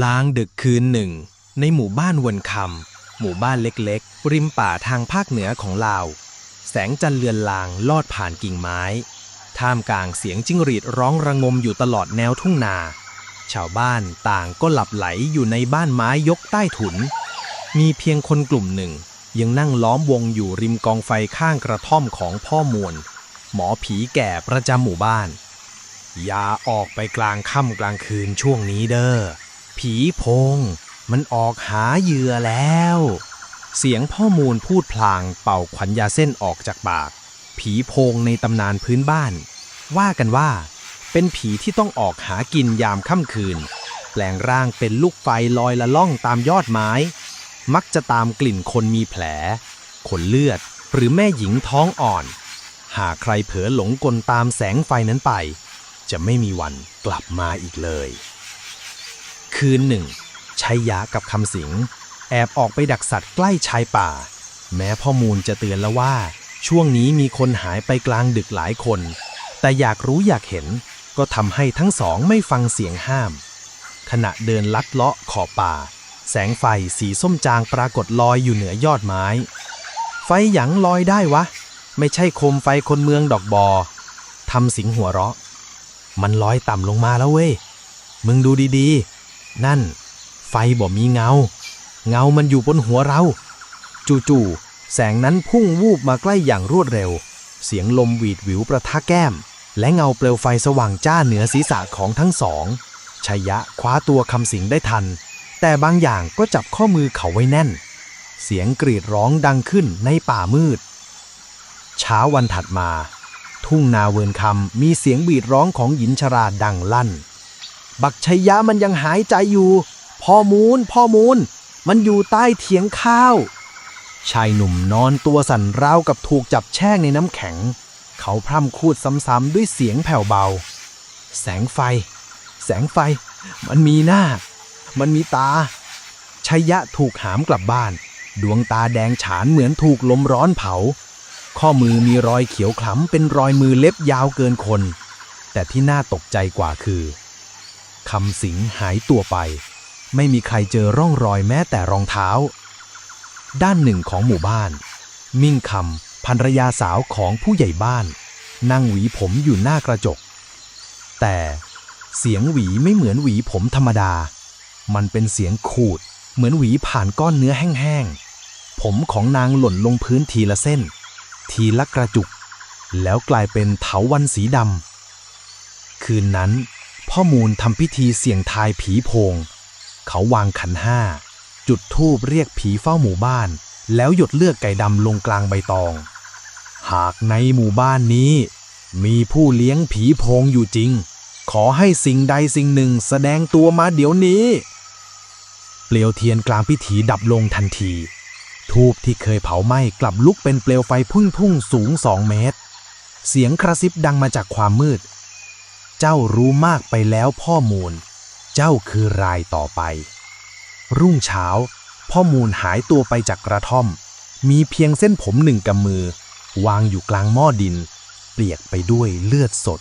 ล้างดึกคืนหนึ่ง ในหมู่บ้านวนคำหมู่บ้านเล็กๆ ริมป่าทางภาคเหนือของลาว แสงจันทร์เลือนลางลอดผ่านกิ่งไม้ ท่ามกลางเสียงจิ้งหรีดร้องระงมอยู่ตลอดแนวทุ่งนา ชาวบ้านต่างก็หลับไหลอยู่ในบ้านไม้ยกใต้ถุน มีเพียงคนกลุ่มหนึ่ง ยังนั่งล้อมวงอยู่ริมกองไฟข้างกระท่อมของพ่อมวลหมอผีแก่ประจำหมู่บ้าน อย่าออกไปกลางค่ำกลางคืนช่วงนี้เด้อ ผีพง มันออกหาเหยื่อแล้ว เสียงพ่อมูลพูดพลางเป่าขวัญยาเส้นออกจากปาก ผีพงในตำนานพื้นบ้าน ว่ากันว่า เป็นผีที่ต้องออกหากินยามค่ำคืน แปลงร่างเป็นลูกไฟลอยละล่องตามยอดไม้ มักจะตามกลิ่นคนมีแผล ขนเลือดหรือแม่หญิงท้องอ่อน หากใครเผลอหลงกลตามแสงไฟนั้นไป จะไม่มีวันกลับมาอีกเลย คืนหนึ่งชัยยะกับคำสิง แอบออกไปดักสัตว์ใกล้ชายป่า แม้พ่อมูลจะเตือนแล้วว่า ช่วงนี้มีคนหายไปกลางดึกหลายคน แต่อยากรู้อยากเห็น ก็ทำให้ทั้งสองไม่ฟังเสียงห้าม ขณะเดินลัดเลาะขอบป่า แสงไฟสีส้มจางปรากฏลอยอยู่เหนือยอดไม้ ไฟหยังลอยได้วะ ไม่ใช่โคมไฟคนเมืองดอกบอทำสิงหัวเราะ มันลอยต่ำลงมาแล้วเว้ยมึงดูดีๆ นั่น ไฟบ่มีเงา เงามันอยู่บนหัวเรา จู่ๆแสงนั้นพุ่งวูบมาใกล้อย่างรวดเร็ว เสียงลมหวีดหวิวประทะแก้ม และเงาเปลวไฟสว่างจ้าเหนือศีรษะของทั้งสองชัยยะคว้าตัวคำสิงได้ทัน แต่บางอย่างก็จับข้อมือเขาไว้แน่น เสียงกรีดร้องดังขึ้นในป่ามืด เช้าวันถัดมา ทุ่งนาเวินคำมีเสียงบีดร้องของหญินชราดังลั่น บักชัยยะมันยังหายใจอยู่ พ่อมูล พ่อมูล มันอยู่ใต้เถียงข้าว ชายหนุ่มนอนตัวสั่นราวกับถูกจับแช่งในน้ำแข็ง เขาพร่ำคูดซ้ำๆด้วยเสียงแผ่วเบา แสงไฟ แสงไฟ มันมีหน้า มันมีตาชัยยะถูกหามกลับบ้าน ดวงตาแดงฉานเหมือนถูกลมร้อนเผา ข้อมือมีรอยเขียวคล้ำเป็นรอยมือเล็บยาวเกินคน แต่ที่น่าตกใจกว่าคือ คำสิงหายตัวไป ไม่มีใครเจอร่องรอยแม้แต่รองเท้า ด้านหนึ่งของหมู่บ้าน มิ่งคำภรรยาสาวของผู้ใหญ่บ้าน นั่งหวีผมอยู่หน้ากระจก แต่เสียงหวีไม่เหมือนหวีผมธรรมดา มันเป็นเสียงขูด เหมือนหวีผ่านก้อนเนื้อแห้งๆ ผมของนางหล่นลงพื้นทีละเส้น ทีละกระจุก แล้วกลายเป็นเถาวันสีดำคืนนั้น พ่อมูลทำพิธีเสี่ยงทายผีโพง เขาวางขันห้า จุดธูปเรียกผีเฝ้าหมู่บ้าน แล้วหยดเลือดไก่ดำลงกลางใบตอง หากในหมู่บ้านนี้ มีผู้เลี้ยงผีโพงอยู่จริง ขอให้สิ่งใดสิ่งหนึ่งแสดงตัวมาเดี๋ยวนี้ เปลวเทียนกลางพิธีดับลงทันทีทูบที่เคยเผาไหม้กลับลุกเป็นเปลวไฟพุ่งพุ่งสูงสองเมตร เสียงกระซิบดังมาจากความมืด เจ้ารู้มากไปแล้วพ่อมูล เจ้าคือรายต่อไป รุ่งเช้า พ่อมูลหายตัวไปจากกระท่อม มีเพียงเส้นผมหนึ่งกำมือ วางอยู่กลางหม้อดิน เปียกไปด้วยเลือดสด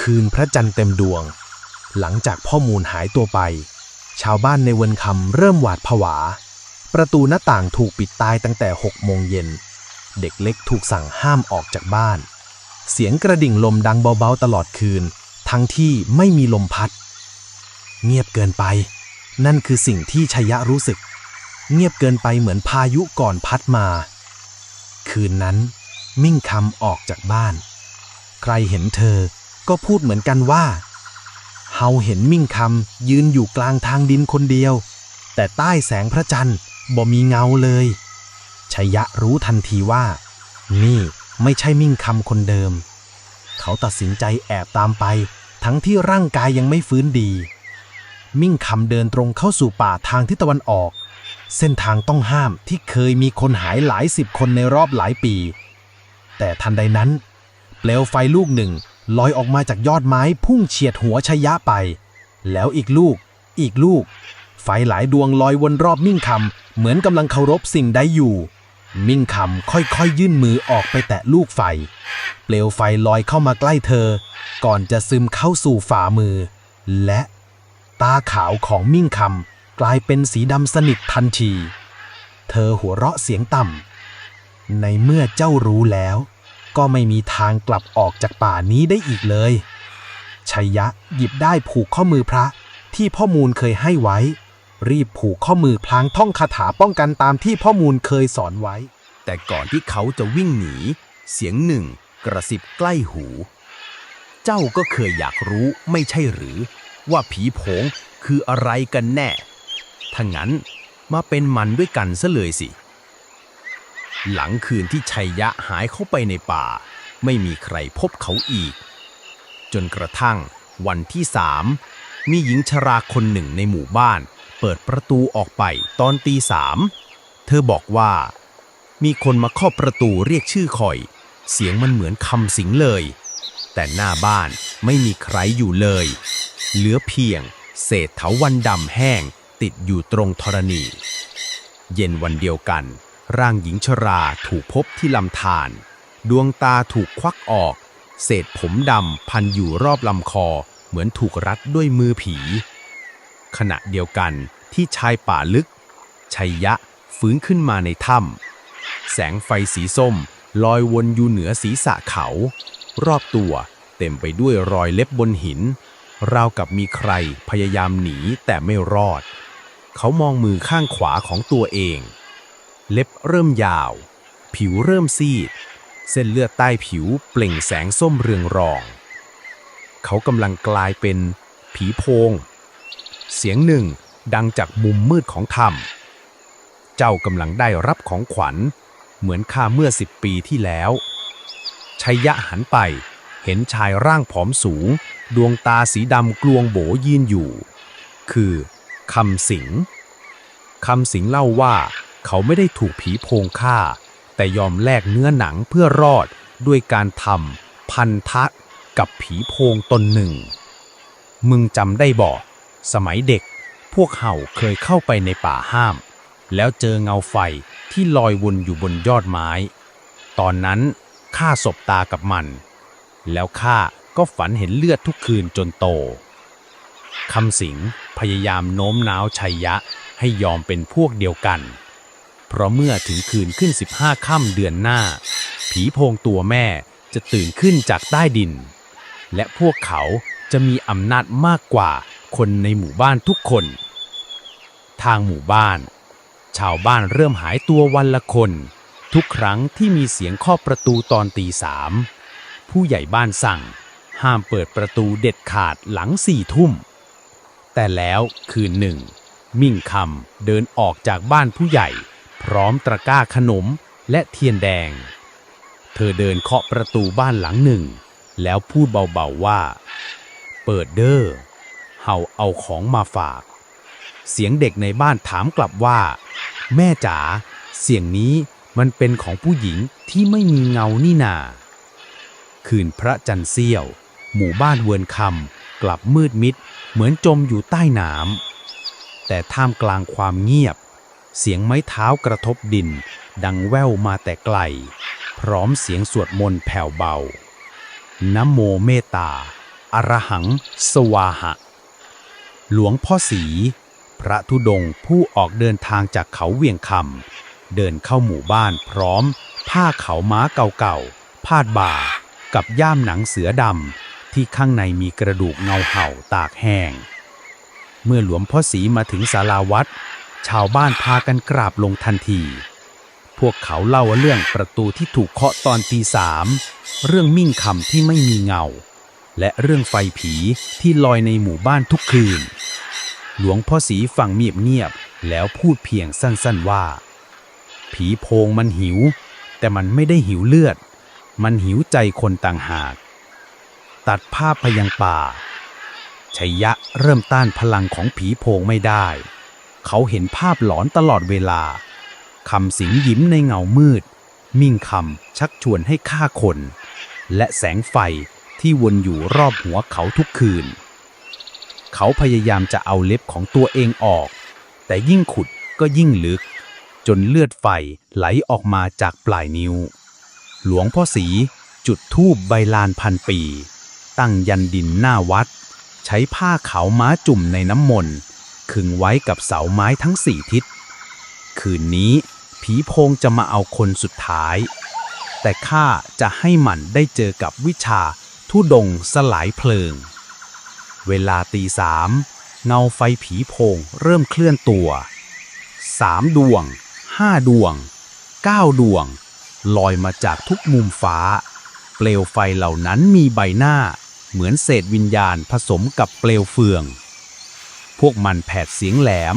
คืนพระจันทร์เต็มดวง หลังจากพ่อมูลหายตัวไป ชาวบ้านในเวนคำเริ่มหวาดผวา ประตูหน้าต่างถูกปิดตายตั้งแต่หกโมงเย็น เด็กเล็กถูกสั่งห้ามออกจากบ้าน เสียงกระดิ่งลมดังเบาๆตลอดคืน ทั้งที่ไม่มีลมพัด เงียบเกินไป นั่นคือสิ่งที่ชยะรู้สึก เงียบเกินไปเหมือนพายุก่อนพัดมา คืนนั้น มิ่งคำออกจากบ้าน ใครเห็นเธอก็พูดเหมือนกันว่าเฮาเห็นมิ่งคำยืนอยู่กลางทางดินคนเดียว แต่ใต้แสงพระจันทร์บ่มีเงาเลยชยะรู้ทันทีว่า นี่ ไม่ใช่มิ่งคำคนเดิม เขาตัดสินใจแอบตามไป ทั้งที่ร่างกายยังไม่ฟื้นดี มิ่งคำเดินตรงเข้าสู่ป่าทางทิศตะวันออก เส้นทางต้องห้ามที่เคยมีคนหายหลายสิบคนในรอบหลายปี แต่ทันใดนั้น เปลวไฟลูกหนึ่งลอยออกมาจากยอดไม้พุ่งเฉียดหัวชยะไป แล้วอีกลูก อีกลูก ไฟหลายดวงลอยวนรอบมิ่งคำเหมือนกำลังเคารพสิ่งใดอยู่ มิ่งคำค่อยๆยื่นมือออกไปแตะลูกไฟ เปลวไฟลอยเข้ามาใกล้เธอ ก่อนจะซึมเข้าสู่ฝ่ามือ และ ตาขาวของมิ่งคำกลายเป็นสีดำสนิททันที เธอหัวเราะเสียงต่ำในเมื่อเจ้ารู้แล้ว ก็ไม่มีทางกลับออกจากป่านี้ได้อีกเลยชัยยะหยิบได้ผูกข้อมือพระที่พ่อมูลเคยให้ไว้ รีบผูกข้อมือพลางท่องคาถาป้องกันตามที่พ่อมูลเคยสอนไว้ แต่ก่อนที่เขาจะวิ่งหนี เสียงหนึ่งกระซิบใกล้หู เจ้าก็เคยอยากรู้ไม่ใช่หรือ ว่าผีโผงคืออะไรกันแน่ถ้างั้นมาเป็นมันด้วยกันซะเลยสิ หลังคืนที่ชัยยะหายเข้าไปในป่า ไม่มีใครพบเขาอีก จนกระทั่งวันที่สามมีหญิงชราคนหนึ่งในหมู่บ้าน เปิดประตูออกไปตอนตีสาม เธอบอกว่า มีคนมาเคาะประตูเรียกชื่อคอย เสียงมันเหมือนคำสิงเลย แต่หน้าบ้านไม่มีใครอยู่เลย เหลือเพียง เศษเถาวันดำแห้งติดอยู่ตรงธรณี เย็นวันเดียวกัน ร่างหญิงชราถูกพบที่ลำธารดวงตาถูกควักออก เศษผมดำพันอยู่รอบลำคอเหมือนถูกรัดด้วยมือผี ขณะเดียวกันที่ชายป่าลึก ชัยยะฟื้นขึ้นมาในถ้ำแสงไฟสีส้มลอยวนอยู่เหนือศีรษะเขา รอบตัวเต็มไปด้วยรอยเล็บบนหิน ราวกับมีใครพยายามหนีแต่ไม่รอด เขามองมือข้างขวาของตัวเอง เล็บเริ่มยาว ผิวเริ่มซีด เส้นเลือดใต้ผิวเปล่งแสงส้มเรืองรอง เขากำลังกลายเป็นผีโพง เสียงหนึ่งดังจากมุมมืดของถ้ำเจ้ากำลังได้รับของขวัญ เหมือนข้าเมื่อสิบปีที่แล้วชัยยะหันไป เห็นชายร่างผอมสูง ดวงตาสีดำกลวงโบยืนอยู่ คือคำสิงคำสิงเล่าว่าเขาไม่ได้ถูกผีโพงฆ่า แต่ยอมแลกเนื้อหนังเพื่อรอดด้วยการทำพันธะกับผีโพงตนหนึ่ง มึงจำได้บ่ สมัยเด็ก พวกเห่าเคยเข้าไปในป่าห้าม แล้วเจอเงาไฟที่ลอยวนอยู่บนยอดไม้ ตอนนั้นข้าสบตากับมัน แล้วข้าก็ฝันเห็นเลือดทุกคืนจนโตคำสิงพยายามโน้มน้าวชัยยะให้ยอมเป็นพวกเดียวกัน เพราะเมื่อถึงคืนขึ้น 15 ค่ำเดือนหน้า ผีโพงตัวแม่จะตื่นขึ้นจากใต้ดิน และพวกเขาจะมีอำนาจมากกว่า คนในหมู่บ้านทุกคน ทางหมู่บ้าน ชาวบ้านเริ่มหายตัววันละคน ทุกครั้งที่มีเสียงเคาะประตูตอนตีสามผู้ใหญ่บ้านสั่ง ห้ามเปิดประตูเด็ดขาดหลังสี่ทุ่ม แต่แล้วคืนหนึ่ง มิ่งคำเดินออกจากบ้านผู้ใหญ่ พร้อมตะกร้าขนมและเทียนแดง เธอเดินเคาะประตูบ้านหลังหนึ่ง แล้วพูดเบาๆว่า เปิดเด้อ เฮาเอาของมาฝาก เสียงเด็กในบ้านถามกลับว่า แม่จ๋าเสียงนี้มันเป็นของผู้หญิงที่ไม่มีเงานี่นา คืนพระจันทร์เสี้ยว หมู่บ้านเวินคำกลับมืดมิด เหมือนจมอยู่ใต้น้ำแต่ท่ามกลางความเงียบ เสียงไม้เท้ากระทบดิน ดังแว่วมาแต่ไกล พร้อมเสียงสวดมนต์แผ่วเบา นะโมเมตตาอรหัง สวาหะ หลวงพ่อสี พระธุดงผู้ออกเดินทางจากเขาเวียงคำเดินเข้าหมู่บ้านพร้อม ผ้าเขาม้าเก่าๆพาดบ่า กับย่ามหนังเสือดำที่ข้างในมีกระดูกเงาเห่าตากแห้ง เมื่อหลวงพ่อสีมาถึงศาลาวัด ชาวบ้านพากันกราบลงทันทีพวกเขาเล่าเรื่องประตูที่ถูกเคาะตอนตีสาม เรื่องมิ่งคำที่ไม่มีเงา และเรื่องไฟผีที่ลอยในหมู่บ้านทุกคืน หลวงพ่อสีฟังเงียบๆแล้วพูดเพียงสั้นๆว่า ผีโพงมันหิว แต่มันไม่ได้หิวเลือด มันหิวใจคนต่างหาก ตัดภาพไปยังป่าชัยยะเริ่มต้านพลังของผีโพงไม่ได้ เขาเห็นภาพหลอนตลอดเวลา คำสิงยิ้มในเงามืด มิ่งคำชักชวนให้ฆ่าคน และแสงไฟ ที่วนอยู่รอบหัวเขาทุกคืน เขาพยายามจะเอาเล็บของตัวเองออก แต่ยิ่งขุดก็ยิ่งลึก จนเลือดไฟไหลออกมาจากปลายนิ้ว หลวงพ่อสีจุดธูปใบลานพันปี ตั้งยันดินหน้าวัด ใช้ผ้าขาวม้าจุ่มในน้ำมนต์ขึงไว้กับเสาไม้ทั้งสี่ทิศ คืนนี้ผีโพงจะมาเอาคนสุดท้าย แต่ข้าจะให้มันได้เจอกับวิชา ทุดงสลายเพลิง เวลาตีสามเงาไฟผีโพงเริ่มเคลื่อนตัวสามดวงห้าดวงเก้าดวง ลอยมาจากทุกมุมฟ้า เปลวไฟเหล่านั้นมีใบหน้า เหมือนเศษวิญญาณผสมกับเปลวเฟือง พวกมันแผดเสียงแหลม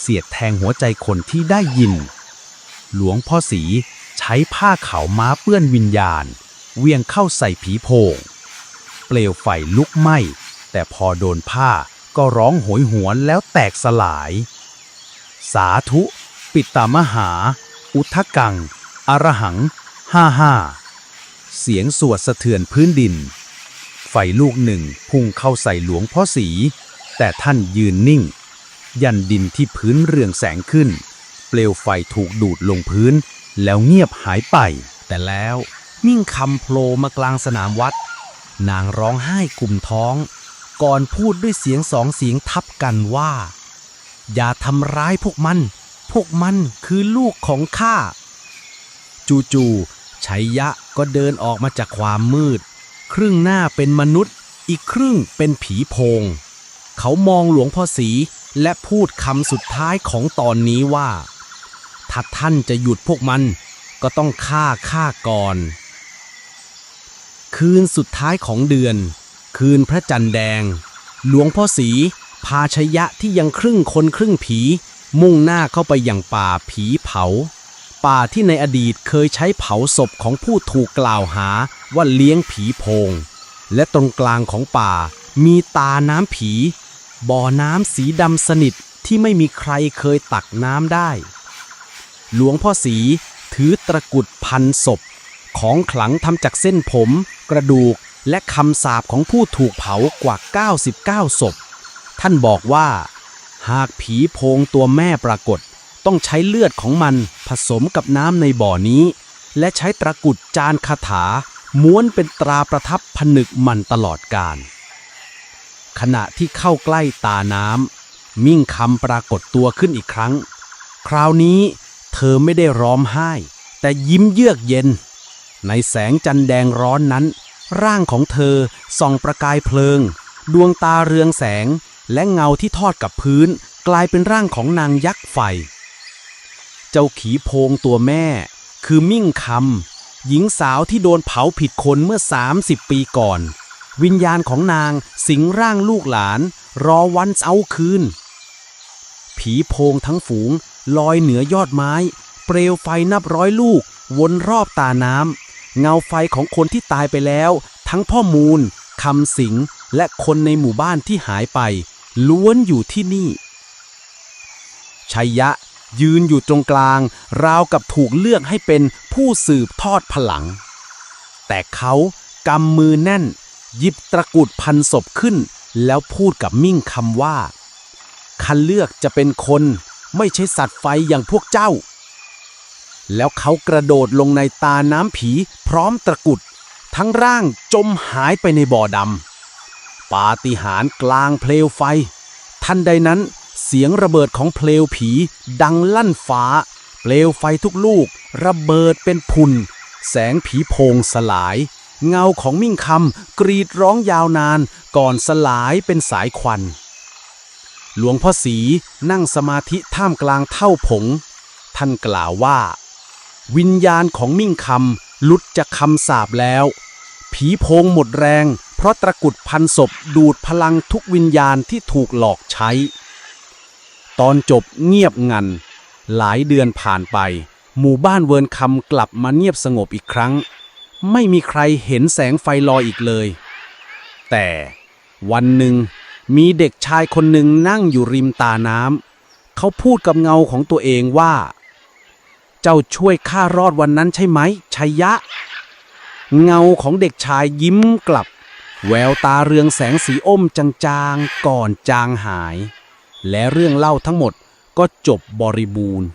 เสียดแทงหัวใจคนที่ได้ยิน หลวงพ่อสีใช้ผ้าขาวม้าเปื้อนวิญญาณ เวียงเข้าใส่ผีโพง เปลวไฟลุกไหม้ แต่พอโดนผ้าก็ร้องโหยหวนแล้วแตกสลาย สาธุ ปิตามหา อุทธกัง อรหัง ห้าห้า เสียงสวดสะเทือนพื้นดิน ไฟลูกหนึ่งพุ่งเข้าใส่หลวงพ่อสี แต่ท่านยืนนิ่ง ยันดินที่พื้นเรืองแสงขึ้น เปลวไฟถูกดูดลงพื้น แล้วเงียบหายไป แต่แล้วมิ่งคำโผล่มากลางสนามวัด นางร้องไห้กลุ่มท้อง ก่อนพูดด้วยเสียงสองเสียงทับกันว่า อย่าทำร้ายพวกมัน พวกมันคือลูกของข้า จู่ๆชัยยะก็เดินออกมาจากความมืด ครึ่งหน้าเป็นมนุษย์ อีกครึ่งเป็นผีโพง เขามองหลวงพ่อสีและพูดคำสุดท้ายของตอนนี้ว่า ถ้าท่านจะหยุดพวกมันก็ต้องฆ่าฆ่าก่อน คืนสุดท้ายของเดือน คืนพระจันทร์แดง หลวงพ่อสีพาชยะที่ยังครึ่งคนครึ่งผี มุ่งหน้าเข้าไปอย่างป่าผีเผา ป่าที่ในอดีตเคยใช้เผาศพของผู้ถูกกล่าวหาว่าเลี้ยงผีโพง และตรงกลางของป่ามีตาน้ำผี บ่อน้ำสีดำสนิทที่ไม่มีใครเคยตักน้ำได้ หลวงพ่อสีถือตะกุดพันศพ ของขลังทำจากเส้นผม กระดูก และคำสาปของผู้ถูกเผากว่า 99 ศพ ท่านบอกว่า หากผีโพงตัวแม่ปรากฏ ต้องใช้เลือดของมันผสมกับน้ำในบ่อนี้ และใช้ตะกุดจานคาถา ม้วนเป็นตราประทับผนึกมันตลอดกาลขณะที่เข้าใกล้ตาน้ำมิ่งคำปรากฏตัวขึ้นอีกครั้ง คราวนี้เธอไม่ได้ร้องไห้ แต่ยิ้มเยือกเย็น ในแสงจันแดงร้อนนั้น ร่างของเธอส่องประกายเพลิง ดวงตาเรืองแสง และเงาที่ทอดกับพื้น กลายเป็นร่างของนางยักษ์ไฟ เจ้าขีโพงตัวแม่ คือมิ่งคำหญิงสาวที่โดนเผาผิดคนเมื่อ 30 ปีก่อน วิญญาณของนางสิงร่างลูกหลาน รอวันเอาคืน ผีโพงทั้งฝูงลอยเหนือยอดไม้ เปลวไฟนับร้อยลูกวนรอบตาน้ำ เงาไฟของคนที่ตายไปแล้ว ทั้งพ่อมูลคำสิงและคนในหมู่บ้านที่หายไป ล้วนอยู่ที่นี่ ชัยยะยืนอยู่ตรงกลาง ราวกับถูกเลือกให้เป็นผู้สืบทอดพลัง แต่เขากำมือแน่น หยิบตะกุดพันศพขึ้น แล้วพูดกับมิ่งคำว่า คันเลือกจะเป็นคน ไม่ใช่สัตว์ไฟอย่างพวกเจ้า แล้วเขากระโดดลงในตาน้ำผีพร้อมตะกุด ทั้งร่างจมหายไปในบ่อดำปาฏิหาริย์กลางเพลวไฟ ทันใดนั้นเสียงระเบิดของเพลวผีดังลั่นฟ้า เปลวไฟทุกลูก ระเบิดเป็นพุน แสงผีโพงสลาย เงาของมิ่งคำกรีดร้องยาวนานก่อนสลายเป็นสายควัน หลวงพ่อสีนั่งสมาธิท่ามกลางเท่าผง ท่านกล่าวว่า วิญญาณของมิ่งคำหลุดจากคำสาปแล้ว ผีโพงหมดแรง เพราะตะกุดพันศพดูดพลังทุกวิญญาณที่ถูกหลอกใช้ ตอนจบเงียบงัน หลายเดือนผ่านไป หมู่บ้านเวินคำกลับมาเงียบสงบอีกครั้ง ไม่มีใครเห็นแสงไฟลอยอีกเลย แต่วันหนึ่งมีเด็กชายคนหนึ่งนั่งอยู่ริมตาน้ำเขาพูดกับเงาของตัวเองว่า เจ้าช่วยข้ารอดวันนั้นใช่ไหมชัยยะ เงาของเด็กชายยิ้มกลับ แววตาเรืองแสงสีอมจางๆ ก่อนจางหาย และเรื่องเล่าทั้งหมดก็จบบริบูรณ์